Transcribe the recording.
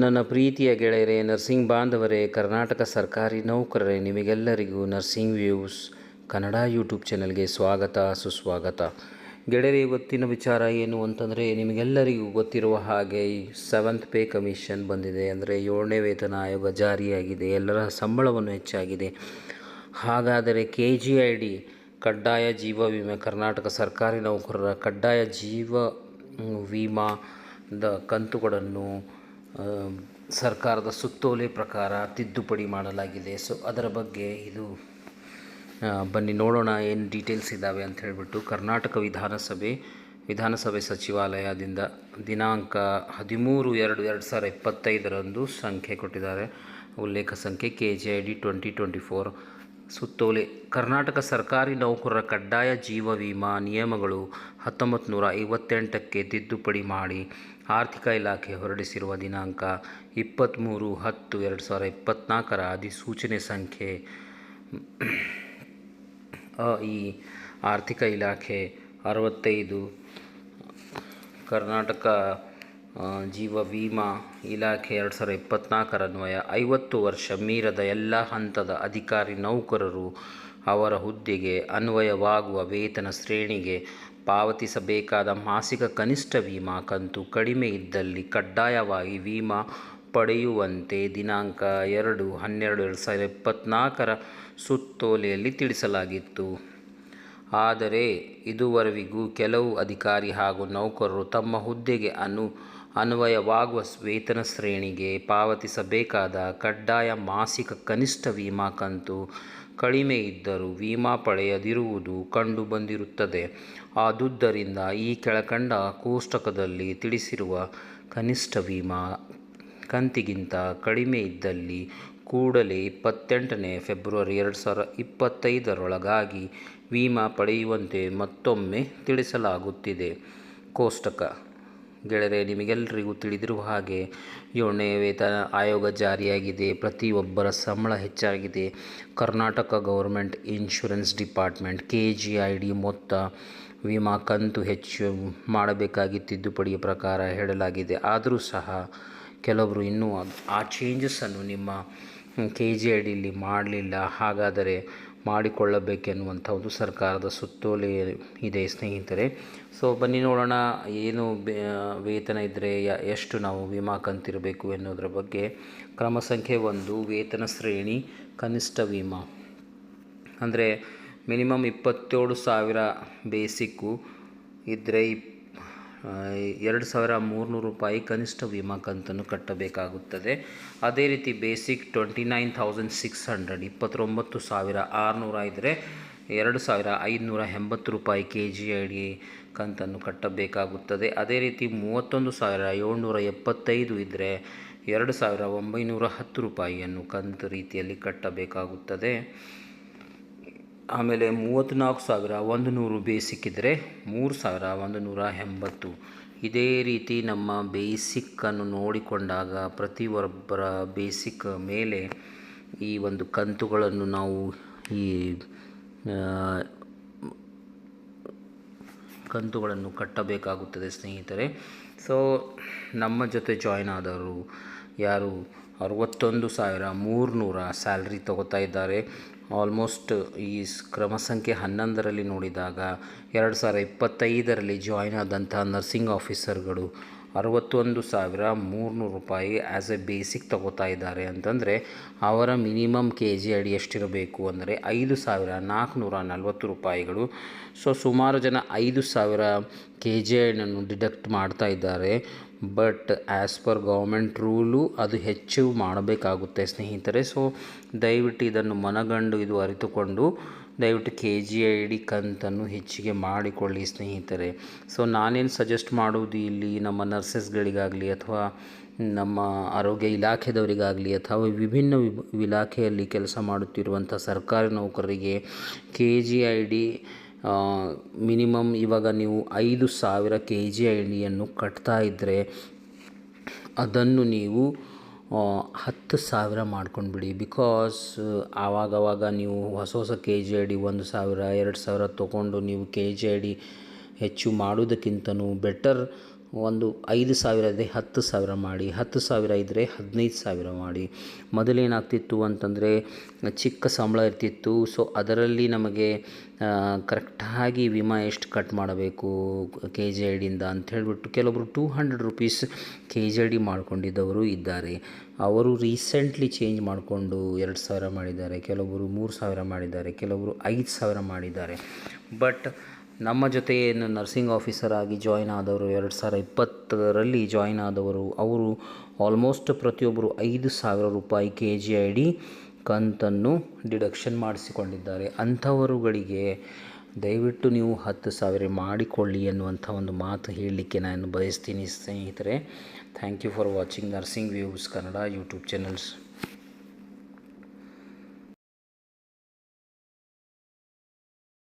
ನನ್ನ ಪ್ರೀತಿಯ ಗೆಳೆಯರೇ, ನರ್ಸಿಂಗ್ ಬಾಂಧವರೇ, ಕರ್ನಾಟಕ ಸರ್ಕಾರಿ ನೌಕರರೇ, ನಿಮಗೆಲ್ಲರಿಗೂ ನರ್ಸಿಂಗ್ ವ್ಯೂಸ್ ಕನ್ನಡ ಯೂಟ್ಯೂಬ್ ಚಾನಲ್ಗೆ ಸ್ವಾಗತ, ಸುಸ್ವಾಗತ. ಗೆಳೆಯರೇ, ಇವತ್ತಿನ ವಿಚಾರ ಏನು ಅಂತಂದರೆ, ನಿಮಗೆಲ್ಲರಿಗೂ ಗೊತ್ತಿರುವ ಹಾಗೆ ಸೆವೆಂತ್ ಪೇ ಕಮಿಷನ್ ಬಂದಿದೆ. ಅಂದರೆ ಏಳನೇ ವೇತನ ಆಯೋಗ ಜಾರಿಯಾಗಿದೆ. ಎಲ್ಲರ ಸಂಬಳವನ್ನು ಹೆಚ್ಚಾಗಿದೆ. ಹಾಗಾದರೆ ಕೆ ಜಿ ಐ ಡಿ ಕಡ್ಡಾಯ ಜೀವ ವಿಮೆ, ಕರ್ನಾಟಕ ಸರ್ಕಾರಿ ನೌಕರರ ಕಡ್ಡಾಯ ಜೀವ ವಿಮಾದ ಕಂತುಗಳನ್ನು ಸರ್ಕಾರದ ಸುತ್ತೋಲೆ ಪ್ರಕಾರ ತಿದ್ದುಪಡಿ ಮಾಡಲಾಗಿದೆ. ಸೊ ಅದರ ಬಗ್ಗೆ ಇದು ಬನ್ನಿ ನೋಡೋಣ ಏನು ಡೀಟೇಲ್ಸ್ ಇದ್ದಾವೆ ಅಂತ ಹೇಳಿಬಿಟ್ಟು ಕರ್ನಾಟಕ ವಿಧಾನಸಭೆ ವಿಧಾನಸಭೆ ಸಚಿವಾಲಯದಿಂದ ದಿನಾಂಕ ಹದಿಮೂರು ಎರಡು ಎರಡು ಸಾವಿರ ಇಪ್ಪತ್ತೈದರಂದು ಸಂಖ್ಯೆ ಕೊಟ್ಟಿದ್ದಾರೆ. ಉಲ್ಲೇಖ ಸಂಖ್ಯೆ K J I D twenty twenty four ಸುತ್ತೋಲೆ, ಕರ್ನಾಟಕ ಸರ್ಕಾರಿ ನೌಕರರ ಕಡ್ಡಾಯ ಜೀವ ವಿಮಾ ನಿಯಮಗಳು ಹತ್ತೊಂಬತ್ತು ನೂರ ಐವತ್ತೆಂಟಕ್ಕೆ ತಿದ್ದುಪಡಿ ಮಾಡಿ. ಆರ್ಥಿಕ ಇಲಾಖೆ ಹೊರಡಿಸಿರುವ ದಿನಾಂಕ ಇಪ್ಪತ್ತ್ಮೂರು ಹತ್ತು ಎರಡು ಸಾವಿರ ಇಪ್ಪತ್ತ್ನಾಲ್ಕರ ಅಧಿಸೂಚನೆ ಸಂಖ್ಯೆ ಅ ಈ ಆರ್ಥಿಕ ಇಲಾಖೆ ಅರವತ್ತೈದು. ಕರ್ನಾಟಕ ಜೀವ ವಿಮಾ ಇಲಾಖೆ ಎರಡು ಸಾವಿರದ ಇಪ್ಪತ್ತ್ನಾಲ್ಕರ ಅನ್ವಯ ಐವತ್ತು ವರ್ಷ ಮೀರದ ಎಲ್ಲ ಹಂತದ ಅಧಿಕಾರಿ ನೌಕರರು ಅವರ ಹುದ್ದೆಗೆ ಅನ್ವಯವಾಗುವ ವೇತನ ಶ್ರೇಣಿಗೆ ಪಾವತಿಸಬೇಕಾದ ಮಾಸಿಕ ಕನಿಷ್ಠ ವಿಮಾ ಕಂತು ಕಡಿಮೆ ಇದ್ದಲ್ಲಿ ಕಡ್ಡಾಯವಾಗಿ ವಿಮಾ ಪಡೆಯುವಂತೆ ದಿನಾಂಕ ಎರಡು ಹನ್ನೆರಡು ಎರಡು ಸಾವಿರದ ಇಪ್ಪತ್ತ್ನಾಲ್ಕರ ಸುತ್ತೋಲೆಯಲ್ಲಿ ತಿಳಿಸಲಾಗಿತ್ತು. ಆದರೆ ಇದುವರೆಗೂ ಕೆಲವು ಅಧಿಕಾರಿ ಹಾಗೂ ನೌಕರರು ತಮ್ಮ ಹುದ್ದೆಗೆ ಅನು ಅನ್ವಯವಾಗುವ ವೇತನ ಶ್ರೇಣಿಗೆ ಪಾವತಿಸಬೇಕಾದ ಕಡ್ಡಾಯ ಮಾಸಿಕ ಕನಿಷ್ಠ ವಿಮಾ ಕಂತು ಕಡಿಮೆ ಇದ್ದರೂ ವಿಮಾ ಪಡೆಯದಿರುವುದು ಕಂಡುಬಂದಿರುತ್ತದೆ ಆದುದರಿಂದ ಈ ಕೆಳಕಂಡ ಕೋಷ್ಟಕದಲ್ಲಿ ತಿಳಿಸಿರುವ ಕನಿಷ್ಠ ವಿಮಾ ಕಂತಿಗಿಂತ ಕಡಿಮೆ ಇದ್ದಲ್ಲಿ ಕೂಡಲೇ ಇಪ್ಪತ್ತೆಂಟನೇ ಫೆಬ್ರವರಿ ಎರಡು ಸಾವಿರ ಇಪ್ಪತ್ತೈದರೊಳಗಾಗಿ ವಿಮಾ ಪಡೆಯುವಂತೆ ಮತ್ತೊಮ್ಮೆ ತಿಳಿಸಲಾಗುತ್ತಿದೆ. ಕೋಷ್ಟಕ ಗೆಳೆಯರೆ ನಿಮಗೆಲ್ಲರಿಗೂ ತಿಳಿದಿರುವ ಹಾಗೆ ಏಳನೇ ವೇತನ ಆಯೋಗ ಜಾರಿಯಾಗಿದೆ. ಪ್ರತಿಯೊಬ್ಬರ ಸಂಬಳ ಹೆಚ್ಚಾಗಿದೆ. Karnataka government insurance department K G I D ಮೊತ್ತ ವಿಮಾ ಕಂತು ಹೆಚ್ಚು ಮಾಡಬೇಕಾಗಿ ತಿದ್ದುಪಡಿಯ ಪ್ರಕಾರ ಹೇಳಲಾಗಿದೆ. ಆದರೂ ಸಹ ಕೆಲವರು ಇನ್ನೂ ಆ ಚೇಂಜಸ್ಸನ್ನು ನಿಮ್ಮ ಕೆ ಜಿ ಐ ಡಿಲಿ ಮಾಡಲಿಲ್ಲ. ಹಾಗಾದರೆ ಮಾಡಿಕೊಳ್ಳಬೇಕೆನ್ನುವಂಥ ಒಂದು ಸರ್ಕಾರದ ಸುತ್ತೋಲೆ ಇದೆ ಸ್ನೇಹಿತರೆ. ಸೊ ಬನ್ನಿ ನೋಡೋಣ ಏನು ವೇತನ ಇದ್ದರೆ ಎಷ್ಟು ನಾವು ವಿಮಾ ಕಂತಿರಬೇಕು ಎನ್ನುವುದರ ಬಗ್ಗೆ. ಕ್ರಮ ಸಂಖ್ಯೆ ಒಂದು, ವೇತನ ಶ್ರೇಣಿ, ಕನಿಷ್ಠ ವಿಮಾ. ಅಂದರೆ ಮಿನಿಮಮ್ ಇಪ್ಪತ್ತೇಳು ಸಾವಿರ ಬೇಸಿಕ್ಕು ಇದ್ದರೆ ಇಪ್ ಎರಡು ಸಾವಿರ ಮೂರುನೂರು ರೂಪಾಯಿ ಕನಿಷ್ಠ ವಿಮಾ ಕಂತನ್ನು ಕಟ್ಟಬೇಕಾಗುತ್ತದೆ. ಅದೇ ರೀತಿ basic twenty nine thousand six hundred ಇಪ್ಪತ್ತೊಂಬತ್ತು ಸಾವಿರ ಆರುನೂರ ಇದ್ದರೆ ಎರಡು ಸಾವಿರ ಐದುನೂರ ಎಂಬತ್ತು ರೂಪಾಯಿ ಕೆ ಜಿ ಐ ಡಿ ಕಂತನ್ನು ಕಟ್ಟಬೇಕಾಗುತ್ತದೆ. ಅದೇ ರೀತಿ ಮೂವತ್ತೊಂದು ಸಾವಿರ ಏಳ್ನೂರ ಎಪ್ಪತ್ತೈದು ಇದ್ದರೆ ಎರಡು ಸಾವಿರ ಒಂಬೈನೂರ ಹತ್ತು ರೂಪಾಯಿಯನ್ನು ಕಂತು ರೀತಿಯಲ್ಲಿ ಕಟ್ಟಬೇಕಾಗುತ್ತದೆ. ಆಮೇಲೆ ಮೂವತ್ತ್ನಾಲ್ಕು ಸಾವಿರ ಒಂದು ನೂರು ಬೇಸಿಕ್ ಇದ್ದರೆ ಮೂರು ಸಾವಿರ ಒಂದು ನೂರ ಎಂಬತ್ತು. ಇದೇ ರೀತಿ ನಮ್ಮ ಬೇಸಿಕ್ಕನ್ನು ನೋಡಿಕೊಂಡಾಗ ಪ್ರತಿಯೊಬ್ಬರ ಬೇಸಿಕ್ ಮೇಲೆ ಈ ಒಂದು ಕಂತುಗಳನ್ನು ನಾವು ಈ ಕಂತುಗಳನ್ನು ಕಟ್ಟಬೇಕಾಗುತ್ತದೆ ಸ್ನೇಹಿತರೆ. ಸೊ ನಮ್ಮ ಜೊತೆ ಜಾಯ್ನ್ ಆದವರು ಯಾರು? ಅರವತ್ತೊಂದು ಸಾವಿರ ಮೂರುನೂರ ಸ್ಯಾಲ್ರಿ ತಗೋತಾ ಇದ್ದಾರೆ. ಆಲ್ಮೋಸ್ಟ್ ಈ ಕ್ರಮ ಸಂಖ್ಯೆ ಹನ್ನೊಂದರಲ್ಲಿ ನೋಡಿದಾಗ ಎರಡು ಸಾವಿರ ಇಪ್ಪತ್ತೈದರಲ್ಲಿ ಜಾಯ್ನ್ ಆದಂಥ ನರ್ಸಿಂಗ್ ಆಫೀಸರ್ಗಳು ಅರವತ್ತೊಂದು ಸಾವಿರ ಮೂರುನೂರು ರೂಪಾಯಿ ಆ್ಯಸ್ ಎ ಬೇಸಿಕ್ ತಗೋತಾ ಇದ್ದಾರೆ ಅಂತಂದರೆ ಅವರ ಮಿನಿಮಮ್ ಕೆ ಜಿ ಅಡಿ ಎಷ್ಟಿರಬೇಕು ಅಂದರೆ ಐದು ಸಾವಿರ ನಾಲ್ಕುನೂರ ನಲವತ್ತು ರೂಪಾಯಿಗಳು. ಸೊ ಸುಮಾರು ಜನ ಐದು ಸಾವಿರ ಕೆ ಜಿ ಅಡಿಯನ್ನು ಡಿಡಕ್ಟ್ ಮಾಡ್ತಾ ಇದ್ದಾರೆ. But as per government rule ಅದು ಹೆಚ್ಚು ಮಾಡಬೇಕಾಗುತ್ತೆ ಸ್ನೇಹಿತರೆ. ಸೊ ದಯವಿಟ್ಟು ಇದನ್ನು ಮನಗಂಡು ಇದು ಅರಿತುಕೊಂಡು ದಯವಿಟ್ಟು ಕೆ ಜಿ ಐ ಡಿ ಕಂತನ್ನು ಹೆಚ್ಚಿಗೆ ಮಾಡಿಕೊಳ್ಳಿ, ಸ್ನೇಹಿತರೆ. ಸೊ ನಾನೇನು ಸಜೆಸ್ಟ್ ಮಾಡೋದು ಇಲ್ಲಿ ನಮ್ಮ ನರ್ಸಸ್ಗಳಿಗಾಗಲಿ ಅಥವಾ ನಮ್ಮ ಆರೋಗ್ಯ ಇಲಾಖೆದವರಿಗಾಗಲಿ ಅಥವಾ ವಿಭಿನ್ನ ವಿಭ, ಇಲಾಖೆಯಲ್ಲಿ ಕೆಲಸ ಮಾಡುತ್ತಿರುವಂಥ ಸರ್ಕಾರಿ ನೌಕರರಿಗೆ K G I D minimum ಇವಾಗ ನೀವು ಐದು ಸಾವಿರ ಕೆ ಜಿ ಐ ಡಿಯನ್ನು ಕಟ್ತಾ ಇದ್ದರೆ ಅದನ್ನು ನೀವು ಹತ್ತು ಸಾವಿರ ಮಾಡ್ಕೊಂಡ್ಬಿಡಿ. ಬಿಕಾಸ್ ಆವಾಗವಾಗ ನೀವು ಹೊಸ ಹೊಸ ಕೆ ಜಿ ಐ ಡಿ ಒಂದು ಸಾವಿರ, ಎರಡು ಸಾವಿರ ತೊಗೊಂಡು ನೀವು ಕೆ ಜಿ ಐ ಡಿ ಹೆಚ್ಚು ಮಾಡೋದಕ್ಕಿಂತಲೂ ಬೆಟರ್ ಒಂದು ಐದು ಸಾವಿರ ಇದೆ ಹತ್ತು ಸಾವಿರ ಮಾಡಿ, ಹತ್ತು ಸಾವಿರ ಇದ್ದರೆ ಹದಿನೈದು ಸಾವಿರ ಮಾಡಿ. ಮೊದಲೇನಾಗ್ತಿತ್ತು ಅಂತಂದರೆ ಚಿಕ್ಕ ಸಂಬಳ ಇರ್ತಿತ್ತು ಸೊ ಅದರಲ್ಲಿ ನಮಗೆ ಕರೆಕ್ಟಾಗಿ ವಿಮಾ ಎಷ್ಟು ಕಟ್ ಮಾಡಬೇಕು ಕೆ ಜಿ ಡಿಯಿಂದ ಅಂತ ಹೇಳಿಬಿಟ್ಟು ಕೆಲವೊಬ್ಬರು two hundred rupees K G I D ಮಾಡ್ಕೊಂಡಿದ್ದವರು ಇದ್ದಾರೆ. ಅವರು ರೀಸೆಂಟ್ಲಿ ಚೇಂಜ್ ಮಾಡಿಕೊಂಡು ಎರಡು ಸಾವಿರ ಮಾಡಿದ್ದಾರೆ ಕೆಲವೊಬ್ಬರು ಮೂರು ಸಾವಿರ ಮಾಡಿದ್ದಾರೆ ಕೆಲವೊಬ್ಬರು ಐದು ಸಾವಿರ ಮಾಡಿದ್ದಾರೆ. ಬಟ್ ನಮ್ಮ ಜೊತೆ ನರ್ಸಿಂಗ್ ಆಫೀಸರ್ ಆಗಿ ಜಾಯ್ನ್ ಆದವರು ಎರಡು ಸಾವಿರ ಇಪ್ಪತ್ತರಲ್ಲಿ ಜಾಯ್ನ್ ಆದವರು. ಅವರು ಆಲ್ಮೋಸ್ಟ್ ಪ್ರತಿಯೊಬ್ಬರು ಐದು ಸಾವಿರ ರೂಪಾಯಿ ಕೆ ಜಿ ಐ ಡಿ ಕಂತನ್ನು ಡಿಡಕ್ಷನ್ ಮಾಡಿಸಿಕೊಂಡಿದ್ದಾರೆ. ಅಂಥವರುಗಳಿಗೆ ದಯವಿಟ್ಟು ನೀವು ಹತ್ತು ಸಾವಿರ ಮಾಡಿಕೊಳ್ಳಿ ಅನ್ನುವಂಥ ಒಂದು ಮಾತು ಹೇಳಲಿಕ್ಕೆ ನಾನು ಬಯಸ್ತೀನಿ ಸ್ನೇಹಿತರೆ. Thank you for watching nursing views Kannada YouTube channels